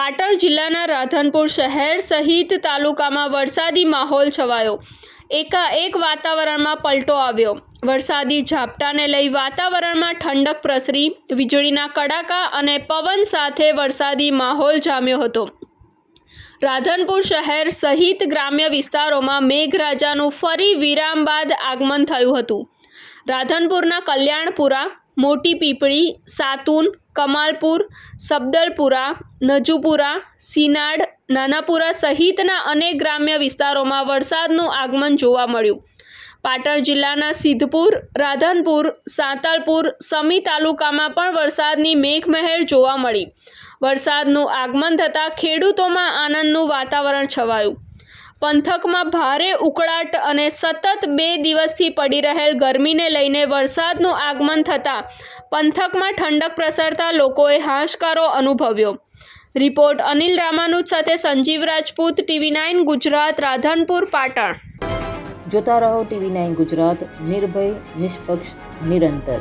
પાટણ જિલ્લાના રાધનપુર શહેર સહિત તાલુકામાં વરસાદી માહોલ છવાયો. એકાએક વાતાવરણમાં પલટો આવ્યો. વરસાદી ઝાપટાને લઈ વાતાવરણમાં ઠંડક પ્રસરી, વીજળીના કડાકા અને પવન સાથે વરસાદી માહોલ જામ્યો હતો. રાધનપુર શહેર સહિત ગ્રામ્ય વિસ્તારોમાં મેઘરાજાનું ફરી વિરામ બાદ આગમન થયું હતું. રાધનપુરના કલ્યાણપુરા, મોટી પીપળી, સાતુન કમાલપુર, સબદલપુરા, નજુપુરા, સિનાડ, નાનાપુરા સહિતના અનેક ગ્રામ્ય વિસ્તારોમાં વરસાદનું આગમન જોવા મળ્યું. પાટણ જિલ્લાના સિદ્ધપુર, રાધનપુર, સાંતલપુર સમી તાલુકામાં પણ વરસાદની મેઘમહેર જોવા મળી. વરસાદનું આગમન થતાં ખેડૂતોમાં આનંદનું વાતાવરણ છવાયું. પંથકમાં ભારે ઉકળાટ અને સતત બે દિવસથી પડી રહેલ ગરમીને લઈને વરસાદનું આગમન થતાં પંથકમાં ઠંડક પ્રસરતા લોકોએ હાશકારો અનુભવ્યો. રિપોર્ટ અનિલ રામાનુજ સાથે સંજીવ રાજપૂત, ટીવી નાઇન ગુજરાત, રાધનપુર, પાટણ. જોતા રહો ટીવી નાઇન ગુજરાત, નિર્ભય, નિષ્પક્ષ, નિરંતર.